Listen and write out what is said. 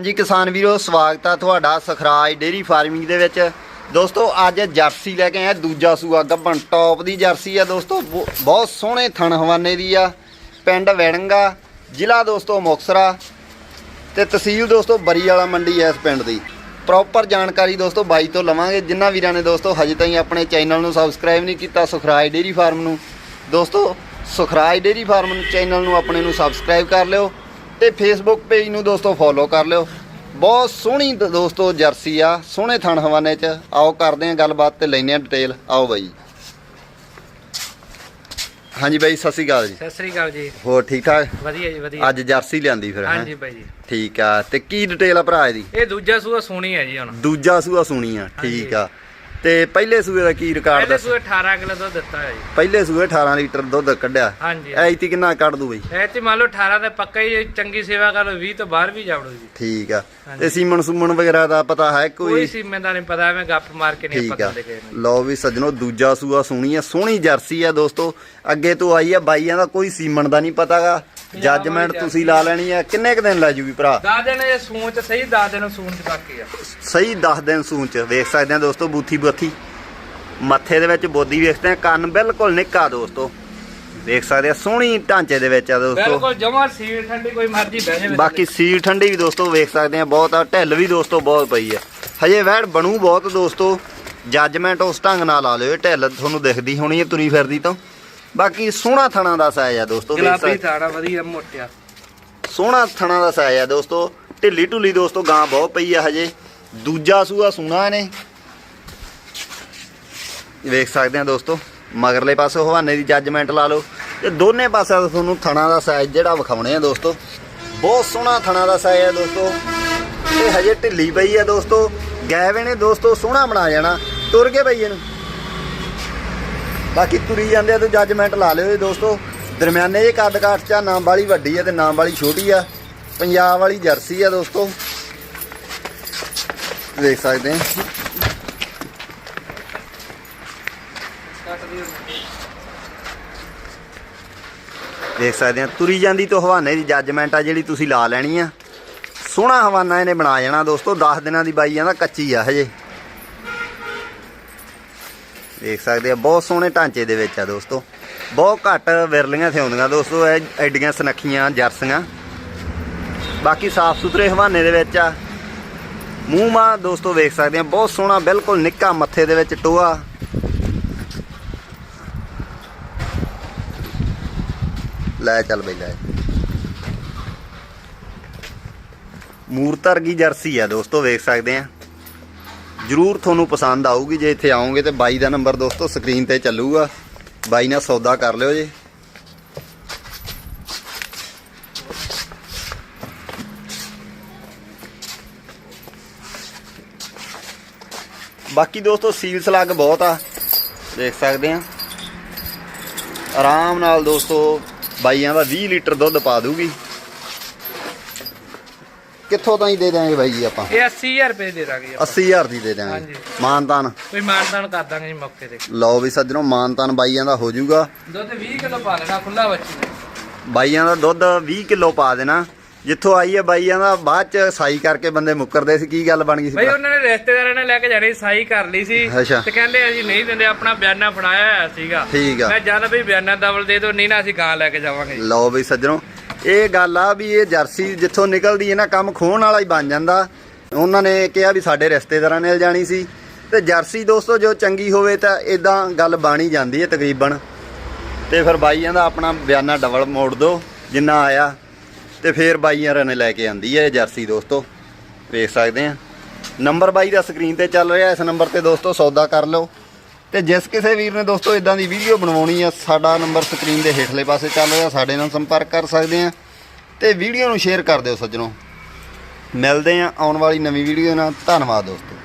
ਹਾਂਜੀ ਕਿਸਾਨ ਵੀਰੋ, ਸਵਾਗਤ ਆ ਤੁਹਾਡਾ ਸਖਰਾਜ ਡੇਰੀ ਫਾਰਮਿੰਗ ਦੇ ਵਿੱਚ। ਦੋਸਤੋ, ਅੱਜ ਜਰਸੀ ਲੈ ਕੇ ਆਇਆ, ਦੂਜਾ ਸੂਆ ਗੱਬਣ, ਟੌਪ ਦੀ ਜਰਸੀ ਆ ਦੋਸਤੋ, ਬਹੁ- ਬਹੁਤ ਸੋਹਣੇ ਥਣ ਹਵਾਨੇ ਦੀ ਆ, ਪਿੰਡ ਵੈੜੰਗਾ, ਜ਼ਿਲ੍ਹਾ ਦੋਸਤੋ ਮੁਕਸਰਾ ਤੇ ਤਹਿਸੀਲ ਦੋਸਤੋ ਬਰੀ ਵਾਲਾ ਮੰਡੀ ਐ ਇਸ ਪਿੰਡ ਦੀ। ਪ੍ਰੋਪਰ ਜਾਣਕਾਰੀ ਦੋਸਤੋ ਬਾਈ ਤੋਂ ਲਵਾਂਗੇ। ਜਿਨ੍ਹਾਂ ਵੀਰਾਂ ਨੇ ਦੋਸਤੋ ਹਜੇ ਤਾਈਂ ਆਪਣੇ ਚੈਨਲ ਨੂੰ ਸਬਸਕ੍ਰਾਈਬ ਨਹੀਂ ਕੀਤਾ, ਸੁਖਰਾਜ ਡੇਰੀ ਫਾਰਮ ਨੂੰ, ਦੋਸਤੋ ਸੁਖਰਾਜ ਡੇਰੀ ਫਾਰਮ ਚੈਨਲ ਨੂੰ ਆਪਣੇ ਨੂੰ ਸਬਸਕ੍ਰਾਈਬ ਕਰ ਲਿਓ। ਤੇ ਫੇਸਬੁੱਕ ਪੇਜ ਨੂੰ ਦੋਸਤੋ ਫੋਲੋ ਕਰ ਲਿਓ। ਬਹੁਤ ਸੋਹਣੀ ਦੋਸਤੋ ਜਰਸੀ ਆ ਸੋਹਣੇ ਥਣ ਹਵਾਨੇ ਚ। ਆਓ ਕਰਦੇ ਆ ਗੱਲਬਾਤ ਤੇ ਲੈਨੇ ਆ ਡਿਟੇਲ ਆਓ ਬਾਈ। ਹਾਂਜੀ ਬਾਈ ਸਤਿ ਸ਼੍ਰੀ ਅਕਾਲ ਜੀ। ਸਤਿ ਸ੍ਰੀ ਅਕਾਲ ਜੀ। ਹੋਰ ਠੀਕ ਠਾਕ? ਵਧੀਆ ਜੀ ਵਧੀਆ। ਅੱਜ ਜਰਸੀ ਲਿਆਂਦੀ ਫਿਰ? ਹਾਂਜੀ ਬਾਈ ਜੀ। ਠੀਕ ਆ ਤੇ ਕੀ ਡਿਟੇਲ ਆ ਭਰਾ ਇਹਦੀ? ਇਹ ਦੂਜਾ ਸੂਆ ਸੋਹਣੀ ਹੈ ਜੀ ਹੁਣ। ਦੂਜਾ ਸੂਆ ਸੁਣੀ ਆ ਠੀਕ ਆ। ਤੇ ਪਹਿਲੇ ਸੂਏ ਦਾ ਕੀ ਰਿਕਾਰਡ ਪਹਿਲੇ ਦੱਸ? ਸੂਏ 18 ਕਿਲੋ ਦੁੱਧ ਦਿੱਤਾ ਹੈ ਜੀ। ਪਹਿਲੇ ਸੂਏ 18 ਲੀਟਰ ਦੁੱਧ ਕੱਢਿਆ। ਹਾਂਜੀ। ਐਤੀ ਕਿੰਨਾ ਕੱਢ ਦੂ ਬਈ? ਤੇ ਮੰਨ ਲਓ 18 ਦੇ ਪੱਕਾ ਹੀ ਚੰਗੀ ਸੇਵਾ ਕਰ ਲਓ 20 ਤੋਂ ਬਾਹਰ ਵੀ ਜਾਵੜੋ ਜੀ। ਠੀਕ ਆ। ਤੇ ਸੀਮਨ ਸੁਮਨ ਵਗੈਰਾ ਦਾ ਪਤਾ ਹੈ ਕੋਈ? ਕੋਈ ਸੀਮੇ ਦਾ ਨਹੀਂ ਪਤਾ ਐਵੇਂ ਗੱਪ ਮਾਰ ਕੇ ਨਹੀਂ ਪਤਾ ਦੇ ਗਏ ਲਓ ਵੀ ਸੱਜਣੋ ਦੂਜਾ ਸੂਆ ਸੁਣੀ ਆ ਸੋਹਣੀ ਜਰਸੀ ਆ ਦੋਸਤੋ। ਅੱਗੇ ਤੋਂ ਆਈ ਆ ਬਾਈਆਂ ਦਾ ਕੋਈ ਸੀਮਨ ਦਾ ਨਹੀਂ ਪਤਾਗਾ। ਜੱਜਮੈਂਟ ਤੁਸੀਂ ਲਾ ਲੈਣੀ ਆ। ਕਿੰਨੇ ਕ ਦਿਨ ਲੈ ਜੂਗੀ ਭਰਾ? ਦਸ ਦਿਨ ਇਹ ਸੂਚ ਸਹੀ 10 ਦਿਨ ਸੂਚ ਬਾਕੀ ਆ। ਸਹੀ 10 ਦਿਨ ਸੂਚ ਵੇਖ ਸਕਦੇ ਆ ਦੋਸਤੋ ਬੂਥੀ ਬੂਥੀ। ਮੱਥੇ ਦੇ ਵਿੱਚ ਬੋਦੀ ਵੇਖਦੇ ਆ ਕੰਨ ਬਿਲਕੁਲ ਨਿੱਕਾ ਦੋਸਤੋ। ਦੇਖ ਸਕਦੇ ਆ ਸੋਹਣੀ ਢਾਂਚੇ ਦੇ ਵਿੱਚ ਆ ਦੋਸਤੋ। ਬਿਲਕੁਲ ਜਮਾ ਸੀਲ ਠੰਡੀ ਕੋਈ ਮਰਜ਼ੀ ਬਹਿ ਜਾਵੇ ਬਾਕੀ ਸੀਲ ਠੰਡੀ ਵੀ ਦੋਸਤੋ ਵੇਖ ਸਕਦੇ ਆ ਬਹੁਤ ਆ ਢਿੱਲ ਵੀ ਦੋਸਤੋ ਬਹੁਤ ਪਈ ਆ। ਹਜੇ ਵੈੜ ਬਣੂ ਬਹੁਤ ਦੋਸਤੋ। ਜੱਜਮੈਂਟ ਉਸ ਢੰਗ ਨਾਲ ਲਾ ਲਿਓ ਢਿੱਲ ਤੁਹਾਨੂੰ ਦਿਖਦੀ ਹੋਣੀ ਹੈ ਤੁਰੀ ਫਿਰਦੀ ਤੋਂ। ਬਾਕੀ ਸੋਹਣਾ ਥਣਾ ਦਾ ਸਾਇਜ਼ ਆ ਦੋਸਤੋ ਦੇਖ ਗੁਲਾਬੀ ਸਕਦੇ ਥਾੜਾ ਵਧੀਆ ਮੋਟਿਆ। ਸੋਹਣਾ ਥਣਾ ਦਾ ਸਾਇਜ਼ ਆ ਦੋਸਤੋ ਢਿੱਲੀ ਢੁੱਲੀ ਦੋਸਤੋ ਗਾਂ ਬਹੁਤ ਪਈ ਆ ਹਜੇ। ਦੂਜਾ ਸੂਆ ਸੂਣਾ ਇਹਨੇ। ਵੇਖ ਸਕਦੇ ਆ ਦੋਸਤੋ ਮਗਰਲੇ ਪਾਸੇ ਹਵਾਨੇ ਦੀ ਜੱਜਮੈਂਟ ਲਾ ਲਓ। ਤੇ ਦੋਨੇ ਪਾਸਿਆਂ ਤੋਂ ਤੁਹਾਨੂੰ ਥਣਾ ਦਾ ਸਾਈਜ਼ ਜਿਹੜਾ ਵਿਖਾਉਣੇ ਆ ਦੋਸਤੋ। ਬਹੁਤ ਸੋਹਣਾ ਥਣਾ ਦਾ ਸਾਈਜ਼ ਆ ਦੋਸਤੋ। ਇਹ ਹਜੇ ਢਿੱਲੀ ਪਈ ਆ ਦੋਸਤੋ। ਗੈਵੇ ਨੇ ਦੋਸਤੋ ਸੋਹਣਾ ਬਣਾ ਜਾਣਾ। ਤੁਰ ਕੇ ਪਈ ਇਹਨੂੰ। ਬਾਕੀ ਤੁਰੀ ਜਾਂਦੇ ਆ ਤੇ ਜੱਜਮੈਂਟ ਲਾ ਲਿਓ ਜੀ ਦੋਸਤੋ। ਦਰਮਿਆਨੇ ਜੇ ਕੱਦ ਕਾਠ ਚ ਆ, ਨਾਮ ਵਾਲੀ ਵੱਡੀ ਆ ਤੇ ਨਾਮ ਵਾਲੀ ਛੋਟੀ ਆ। ਪੰਜਾਬ ਵਾਲੀ ਜਰਸੀ ਆ ਦੋਸਤੋ। ਦੇਖ ਸਕਦੇ ਆ। ਦੇਖ ਸਕਦੇ ਆ ਤੁਰੀ ਜਾਂਦੀ ਤੋਂ ਹਵਾਨੇ ਦੀ ਜੱਜਮੈਂਟ ਆ ਜਿਹੜੀ ਤੁਸੀਂ ਲਾ ਲੈਣੀ ਆ। ਸੋਹਣਾ ਹਵਾਨਾ ਇਹਨੇ ਬਣਾ ਜਾਣਾ ਦੋਸਤੋ 10 ਦਿਨਾਂ ਦੀ ਬਾਈ ਜਾਂਦਾ ਕੱਚੀ ਆ ਹਜੇ। ਦੇਖ ਸਕਦੇ ਆ, ਬਹੁਤ ਸੋਹਣੇ ਢਾਂਚੇ ਦੇ ਵਿੱਚ ਆ ਦੋਸਤੋ। ਬਹੁਤ ਘੱਟ ਵਿਰਲੀਆਂ ਸਿਉਂਦੀਆਂ ਦੋਸਤੋ, ਇਹ ਐਡੀਆਂ ਸਨੱਖੀਆਂ ਜਰਸੀਆਂ। ਬਾਕੀ ਸਾਫ਼ ਸੁਥਰੇ ਹਵਾਨੇ ਦੇ ਵਿੱਚ ਆ। ਮੂੰਹ ਮਾ ਦੋਸਤੋ ਵੇਖ ਸਕਦੇ ਆ, ਬਹੁਤ ਸੋਹਣਾ, ਬਿਲਕੁਲ ਨਿੱਕਾ ਮੱਥੇ ਦੇ ਵਿੱਚ ਟੋਆ। ਲੈ ਚੱਲ ਬਈ, ਲੈ। ਮੂਰਤਰਗੀ ਜਰਸੀ ਆ ਦੋਸਤੋ, ਵੇਖ ਸਕਦੇ ਆ। ਜਰੂਰ ਤੁਹਾਨੂੰ ਪਸੰਦ ਆਊਗੀ। ਜੇ ਇੱਥੇ ਆਓਗੇ ਤੇ ਬਾਈ ਦਾ ਨੰਬਰ ਦੋਸਤੋ, ਸਕਰੀਨ ਤੇ ਚੱਲੂਗਾ। ਬਾਈ ਨਾਲ ਸੌਦਾ ਕਰ ਲਿਓ ਜੀ। ਬਾਕੀ ਦੋਸਤੋ, ਸੀਲ ਸਲੱਗ ਬਹੁਤ ਆ। ਦੇਖ ਸਕਦੇ ਆ। ਆਰਾਮ ਨਾਲ ਦੋਸਤੋ, ਬਾਈਆਂ ਦਾ 20 ਲੀਟਰ ਦੁੱਧ ਪਾ ਦੂਗੀ ਕਿੱਥੋਂ ਤਾਈਂ ਦੇ ਦਿਆਂਗੇ ਬਾਈ ਜੀ ਆਪਾਂ? ਇਹ 80000 ਰੁਪਏ ਦੇ ਦਾਂਗੇ ਆਪਾਂ। 80000 ਦੀ ਦੇ ਦਿਆਂਗੇ। ਹਾਂਜੀ। ਮਾਨਤਾਨ। ਕੋਈ ਮਾਨਦਾਨ ਕਰ ਦਾਂਗੇ ਜੀ ਮੌਕੇ ਤੇ। ਲਓ ਵੀ ਸੱਜਣੋ ਮਾਨਤਾਨ ਬਾਈਆਂ ਦਾ ਹੋ ਜਾਊਗਾ। ਦੁੱਧ 20 ਕਿਲੋ ਪਾ ਲੈਣਾ ਖੁੱਲਾ ਬੱਚੀ ਨੇ ਬਾਈਆਂ ਦਾ ਦੁੱਧ 20 ਕਿਲੋ ਪਾ ਦੇਣਾ। ਜਿੱਥੋਂ ਆਈ ਹੈ ਬਾਈਆਂ ਦਾ ਬਾਅਦ ਚ ਸਾਈ ਕਰਕੇ ਬੰਦੇ ਮੁੱਕਰਦੇ ਸੀ। ਕੀ ਗੱਲ ਬਣ ਗਈ ਸੀ ਬਈ ਉਹਨਾਂ ਨੇ ਰਿਸ਼ਤੇਦਾਰਾਂ ਨੇ ਲੈ ਕੇ ਜਾਣੀ ਸਾਈ ਕਰ ਲਈ ਸੀ। ਅੱਛਾ। ਤੇ ਕਹਿੰਦੇ ਅਸੀਂ ਨਹੀਂ ਦਿੰਦੇ ਆਪਣਾ ਬਿਆਨਾ ਫੜਾਇਆ ਹੋਇਆ ਸੀਗਾ। ਠੀਕ ਆ। ਮੈਂ ਜਦ ਵੀ ਬਿਆਨਾ ਦਬਲ ਦੇ ਦੋ ਨਹੀਂ ਨਾ ਅਸੀਂ ਗਾਂ ਲੈ ਕੇ ਜਾਵਾਂਗੇ। ਲਓ ਵੀ ਸੱਜਣੋ ਇਹ ਗੱਲ ਆ ਵੀ ਇਹ ਜਰਸੀ ਜਿੱਥੋਂ ਨਿਕਲਦੀ ਹੈ ਨਾ, ਕੰਮ ਖੋਣ ਵਾਲਾ ਹੀ ਬਣ ਜਾਂਦਾ। ਉਹਨਾਂ ਨੇ ਕਿਹਾ ਵੀ ਸਾਡੇ ਰਿਸ਼ਤੇਦਾਰਾਂ ਨੇ ਜਾਣੀ ਸੀ। ਤੇ ਜਰਸੀ ਦੋਸਤੋ, ਜੋ ਚੰਗੀ ਹੋਵੇ ਤਾਂ ਇਦਾਂ ਗੱਲ ਬਣ ਹੀ ਜਾਂਦੀ ਹੈ ਤਕਰੀਬਨ। ਤੇ ਫਿਰ ਬਾਈਆਂ ਦਾ ਆਪਣਾ ਬਿਆਨਾ ਡਬਲ ਮੋੜ ਦੋ, ਜਿੰਨਾ ਆਇਆ। ਤੇ ਫਿਰ ਬਾਈਆਂ ਨੇ ਲੈ ਕੇ ਆਂਦੀ ਹੈ ਇਹ ਜਰਸੀ ਦੋਸਤੋ। ਵੇਖ ਸਕਦੇ ਆ। ਨੰਬਰ ਬਾਈ ਦਾ ਸਕਰੀਨ ਤੇ ਚੱਲ ਰਿਹਾ। ਇਸ ਨੰਬਰ ਤੇ ਦੋਸਤੋ ਸੌਦਾ ਕਰ ਲਓ। ਤੇ ਜਿਸ ਕਿਸੇ ਵੀਰ ਨੇ ਦੋਸਤੋ ਇਦਾਂ ਦੀ ਵੀਡੀਓ ਬਣਵਾਉਣੀ ਆ, ਸਾਡਾ ਨੰਬਰ ਸਕਰੀਨ ਦੇ ਹੇਠਲੇ ਪਾਸੇ ਚੱਲ ਰਿਹਾ, ਸਾਡੇ ਨਾਲ ਸੰਪਰਕ ਕਰ ਸਕਦੇ ਆ। ਤੇ ਵੀਡੀਓ ਨੂੰ ਸ਼ੇਅਰ ਕਰ ਦਿਓ ਸੱਜਣੋ। ਮਿਲਦੇ ਆ ਆਉਣ ਵਾਲੀ ਨਵੀਂ ਵੀਡੀਓ ਨਾਲ। ਧੰਨਵਾਦ ਦੋਸਤੋ।